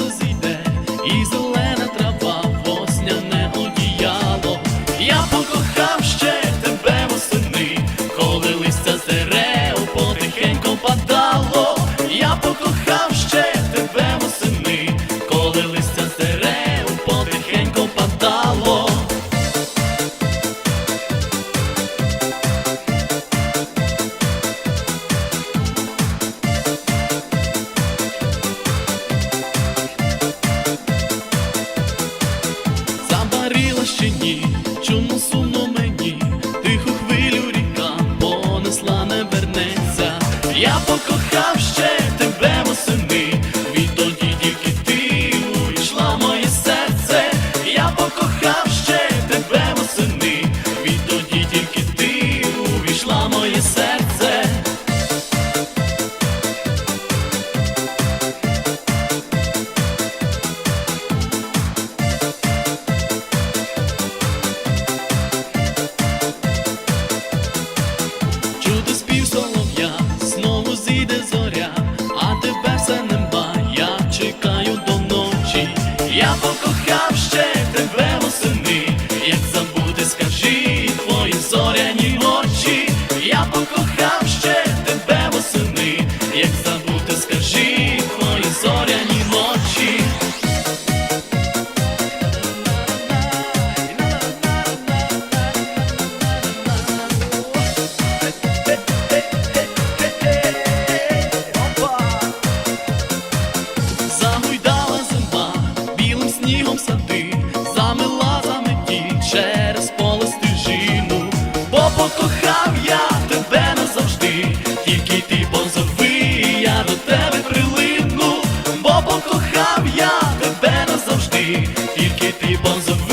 сонце зійде і зеле. Чи ні, чому сум? покохав я тебе назавжди, тільки ти позови, я до тебе прилину, бо покохав я тебе назавжди, тільки ти позови.